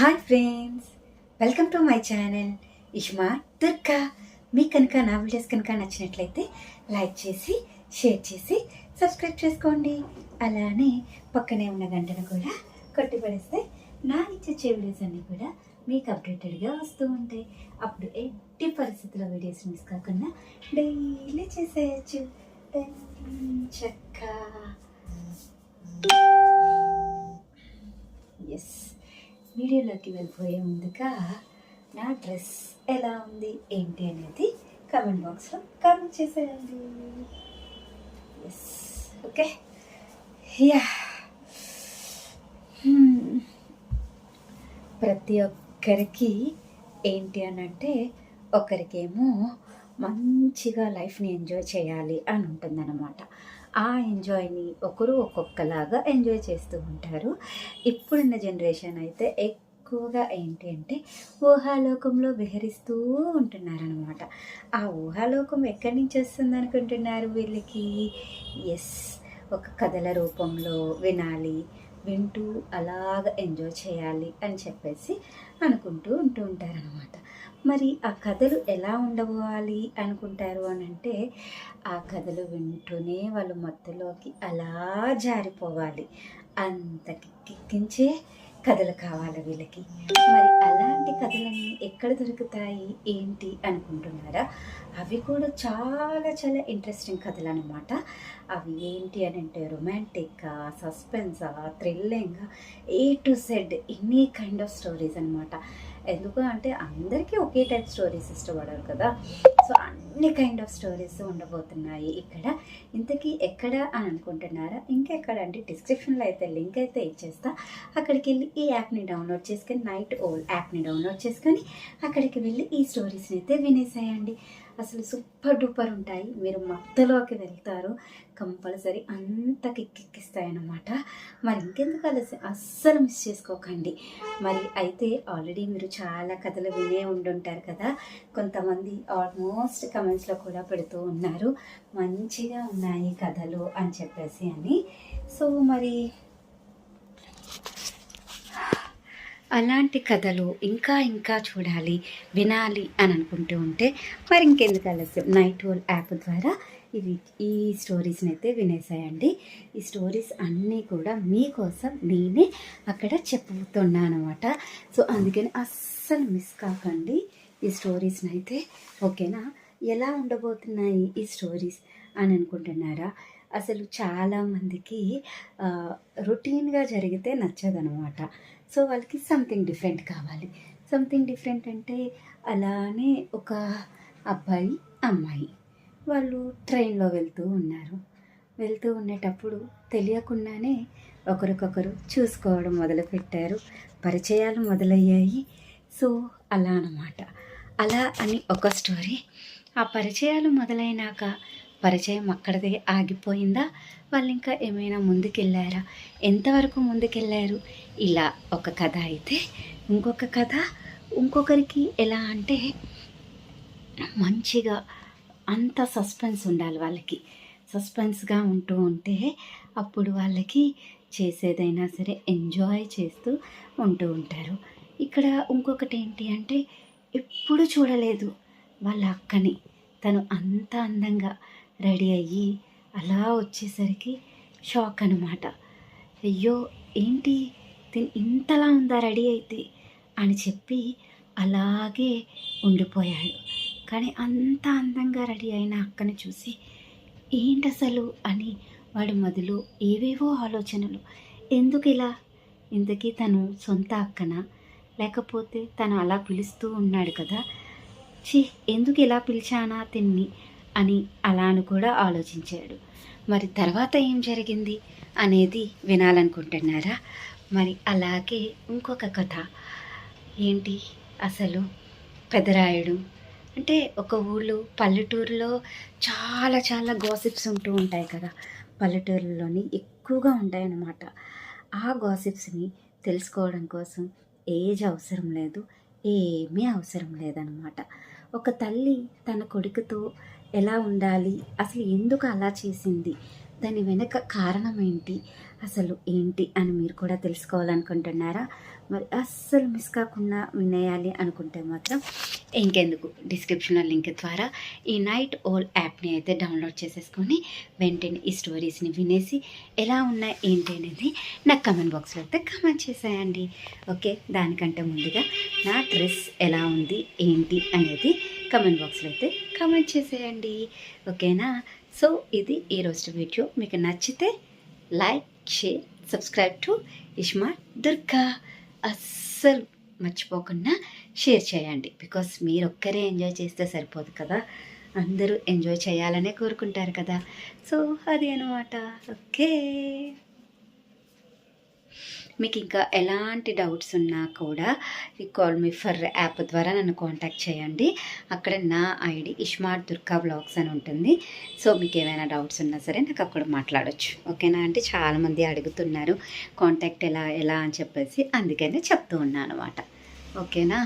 Hi friends welcome to my channel Ishma Durga. మీకు కనుక నా వీడియోస్ కనుక నచ్చినట్లయితే లైక్ చేసి షేర్ చేసి సబ్స్క్రైబ్ చేసుకోండి. అలానే పక్కనే ఉన్న గంటను కూడా కొట్టిపడేస్తే నా ఇచ్చే వీడియోస్ అన్నీ కూడా మీకు అప్డేటెడ్గా వస్తూ ఉంటాయి. అప్పుడు ఎట్టి పరిస్థితుల్లో వీడియోస్ మిస్ కాకుండా డైలీ చేసేయచ్చు. చక్క ఎస్ వీడియోలోకి వెళ్ళిపోయే ముందుగా నా డ్రెస్ ఎలా ఉంది ఏంటి అనేది కామెంట్ బాక్స్లో కామెంట్ చేసేయండి. ఎస్ ఓకే యా ప్రతి ఒక్కరికి ఏంటి అని అంటే ఒకరికేమో మంచిగా లైఫ్ని ఎంజాయ్ చేయాలి అని ఉంటుందన్నమాట. ఆ ఎంజాయ్ని ఒకరు ఒక్కొక్కలాగా ఎంజాయ్ చేస్తూ ఉంటారు. ఇప్పుడున్న జనరేషన్ అయితే ఎక్కువగా ఏంటి అంటే ఊహాలోకంలో విహరిస్తూ ఉంటున్నారనమాట ఆ ఊహాలోకం ఎక్కడి నుంచి వస్తుంది అనుకుంటున్నారు వీళ్ళకి? ఎస్ ఒక కథల రూపంలో వినాలి వింటూ అలాగ ఎంజాయ్ చేయాలి అని చెప్పేసి అనుకుంటూ ఉంటూ ఉంటారనమాట మరి ఆ కథలు ఎలా ఉండబోవాలి అనుకుంటారు అని అంటే ఆ కథలు వింటూనే వాళ్ళు మత్తులోకి అలా జారిపోవాలి. అంత కిక్కించే కథలు కావాలి వీళ్ళకి. మరి అలాంటి కథలన్నీ ఎక్కడ దొరుకుతాయి? ఏంటి? అనుకుంటున్నారా? అవి కూడా చాలా చాలా ఇంట్రెస్టింగ్ కథలు అనమాట అవి ఏంటి అని అంటే రొమాంటిక్గా సస్పెన్సా thrilling A to Z any kind of stories అనమాట ఎందుకు అంటే అందరికీ ఒకే టైప్ స్టోరీస్ ఇష్టపడరు కదా. సో అన్ని కైండ్ ఆఫ్ స్టోరీస్ ఉండబోతున్నాయి. ఇక్కడ ఇంతకీ ఎక్కడ అని అనుకుంటున్నారా? ఇంకెక్కడ అంటే డిస్క్రిప్షన్లో అయితే లింక్ అయితే ఇచ్చేస్తా. అక్కడికి వెళ్ళి ఈ యాప్ని డౌన్లోడ్ చేసుకొని నైట్ ఓల్ యాప్ని డౌన్లోడ్ చేసుకొని అక్కడికి వెళ్ళి ఈ స్టోరీస్ని అయితే వినేసేయండి. అసలు సూపర్ డూపర్ ఉంటాయి. మీరు మత్తలోకి వెళ్తారు. కంపల్సరీ అంత కిక్కెక్కిస్తాయి అన్నమాట మరి ఇంకెందుకు కలిసి అస్సలు మిస్ చేసుకోకండి. మరి అయితే ఆల్రెడీ మీరు చాలా కథలు వినే ఉండుంటారు కదా. కొంతమంది ఆల్మోస్ట్ కమెంట్స్లో కూడా పెడుతూ ఉన్నారు. మంచిగా ఉన్నాయి కథలు అని చెప్పేసి అని. సో మరి అలాంటి కథలు ఇంకా ఇంకా చూడాలి వినాలి అని అనుకుంటూ ఉంటే మరి ఇంకెందుకు ఆలస్యం? నైట్ హోల్ యాప్ ద్వారా ఇవి ఈ స్టోరీస్ని అయితే వినేసాయండి. ఈ స్టోరీస్ అన్నీ కూడా మీకోసం నేనే అక్కడ చెప్పుతున్నాను అనమాట సో అందుకని అస్సలు మిస్ కాకండి ఈ స్టోరీస్ని అయితే ఓకేనా? ఎలా ఉండబోతున్నాయి ఈ స్టోరీస్ అని అనుకుంటున్నారా? అసలు చాలామందికి రొటీన్గా జరిగితే నచ్చదనమాట. సో వాళ్ళకి సంథింగ్ డిఫరెంట్ కావాలి. సంథింగ్ డిఫరెంట్ అంటే అలానే ఒక అబ్బాయి అమ్మాయి. వాళ్ళు ట్రైన్లో వెళ్తూ ఉన్నారు. వెళ్తూ ఉండేటప్పుడు తెలియకుండానే ఒకరికొకరు చూసుకోవడం మొదలుపెట్టారు. పరిచయాలు మొదలయ్యాయి. సో అలా అన్నమాట. అలా అని ఒక స్టోరీ ఆ పరిచయాలు మొదలైనాక పరిచయం అక్కడదే ఆగిపోయిందా? వాళ్ళు ఇంకా ఏమైనా ముందుకెళ్ళారా? ఎంతవరకు ముందుకెళ్ళారు? ఇలా ఒక కథ అయితే ఇంకొక కథ ఇంకొకరికి ఎలా అంటే మంచిగా అంత సస్పెన్స్ ఉండాలి వాళ్ళకి. సస్పెన్స్గా ఉంటూ ఉంటే అప్పుడు వాళ్ళకి చేసేదైనా సరే ఎంజాయ్ చేస్తూ ఉంటూ ఉంటారు. ఇక్కడ ఇంకొకటి ఏంటి అంటే ఎప్పుడు చూడలేదు వాళ్ళ అక్కని. తను అంత అందంగా రెడీ అయ్యి అలా వచ్చేసరికి షాక్ అనమాట అయ్యో ఏంటి? తిని ఇంతలా ఉందా రెడీ అయితే? అని చెప్పి అలాగే ఉండిపోయాడు. కానీ అంత అందంగా రెడీ అయిన అక్కని చూసి ఏంటి అసలు అని వాడి మొదలు ఏవేవో ఆలోచనలు. ఎందుకు ఇలా? ఇంతకీ తను సొంత అక్కన? లేకపోతే తను అలా పిలుస్తూ ఉన్నాడు కదా? చి ఎందుకు ఇలా పిలిచానా తిన్ని? అని అలాను కూడా ఆలోచించాడు. మరి తర్వాత ఏం జరిగింది అనేది వినాలనుకుంటున్నారా? మరి అలాగే ఇంకొక కథ. ఏంటి? అసలు పెదరాయుడు అంటే ఒక ఊళ్ళో పల్లెటూరులో చాలా చాలా గాసిప్స్ ఉంటూ ఉంటాయి కదా. పల్లెటూరులోని ఎక్కువగా ఉంటాయన్నమాట. ఆ గాసిప్స్ని తెలుసుకోవడం కోసం ఏజ్ అవసరం లేదు ఏమీ అవసరం లేదనమాట ఒక తల్లి తన కొడుకుతో ఎలా ఉండాలి? అసలు ఎందుకు అలా చేసింది? దాని వెనక కారణం ఏంటి? అసలు ఏంటి అని మీరు కూడా తెలుసుకోవాలనుకుంటున్నారా? మరి అస్సలు మిస్ కాకుండా వినేయాలి అనుకుంటే మాత్రం ఇంకెందుకు? డిస్క్రిప్షన్లో లింక్ ద్వారా ఈ నైట్ ఓల్ యాప్ని అయితే డౌన్లోడ్ చేసేసుకొని వెంటనే ఈ స్టోరీస్ని వినేసి ఎలా ఉన్నాయి ఏంటి అనేది నాకు కమెంట్ బాక్స్లో అయితే కమెంట్ చేసేయండి. ఓకే? దానికంటే ముందుగా నా డ్రెస్ ఎలా ఉంది ఏంటి అనేది కమెంట్ బాక్స్లో అయితే కమెంట్ చేసేయండి. ఓకేనా? సో ఇది ఈరోజు వీడియో. మీకు నచ్చితే like share subscribe to Ishma Durga. అస్సలు మర్చిపోకుండా షేర్ చేయండి. బికాస్ మీరు ఒక్కరే ఎంజాయ్ చేస్తే సరిపోదు కదా. అందరూ ఎంజాయ్ చేయాలనే కోరుకుంటారు కదా. సో అది అనమాట. ఓకే. మీకు ఇంకా ఎలాంటి డౌట్స్ ఉన్నా కూడా ఈ కాల్ మీ ఫర్ యాప్ ద్వారా నన్ను కాంటాక్ట్ చేయండి. అక్కడ నా ఐడి ఇష్మార్ట్ దుర్గా బ్లాగ్స్ అని ఉంటుంది. సో మీకు ఏమైనా డౌట్స్ ఉన్నా సరే నాకు అక్కడ మాట్లాడొచ్చు. ఓకేనా అంటే చాలామంది అడుగుతున్నారు కాంటాక్ట్ ఎలా ఎలా? అని చెప్పేసి. అందుకనే చెప్తూ ఉన్నాను అనమాట ఓకేనా?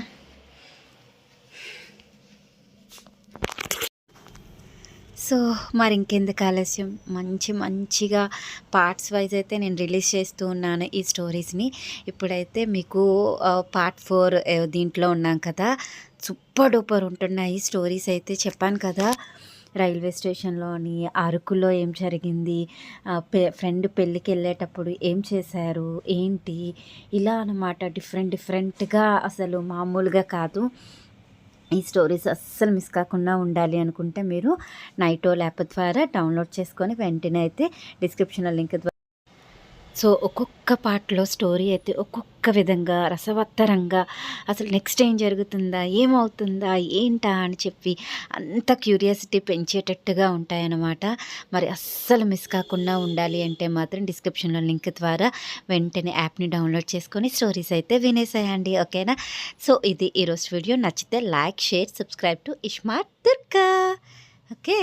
సో మరి ఇంకెందుకు ఆలస్యం? మంచి మంచిగా పార్ట్స్ వైజ్ అయితే నేను రిలీజ్ చేస్తూ ఉన్నాను ఈ స్టోరీస్ని. ఇప్పుడైతే మీకు పార్ట్ ఫోర్ దీంట్లో ఉన్నాం కదా. సూపర్ డూపర్ ఉంటున్నాయి స్టోరీస్ అయితే చెప్పాను కదా. రైల్వే స్టేషన్లోని అరకులో ఏం జరిగింది? పె ఫ్రెండ్ పెళ్ళికి వెళ్ళేటప్పుడు ఏం చేశారు? ఏంటి? ఇలా అన్నమాట డిఫరెంట్ డిఫరెంట్గా అసలు మామూలుగా కాదు. ఈ స్టోరీస్ అస్సలు మిస్ కాకుండా ఉండాలి అనుకుంటే మీరు నైటో ల్యాప్ ద్వారా డౌన్లోడ్ చేసుకొని వెంటనే అయితే డిస్క్రిప్షన్లో లింక్ ద్వారా సో ఒక్కొక్క పాటలో స్టోరీ అయితే ఒక్కొక్క విధంగా రసవత్తరంగా అసలు నెక్స్ట్ ఏం జరుగుతుందా ఏమవుతుందా ఏంటా అని చెప్పి అంత క్యూరియాసిటీ పెంచేటట్టుగా ఉంటాయన్నమాట. మరి అస్సలు మిస్ కాకుండా ఉండాలి అంటే మాత్రం డిస్క్రిప్షన్లో లింక్ ద్వారా వెంటనే యాప్ని డౌన్లోడ్ చేసుకొని స్టోరీస్ అయితే వినేసేయండి ఓకేనా? సో ఇది ఈరోజు వీడియో. నచ్చితే like share subscribe to Ismart Durga. Okay?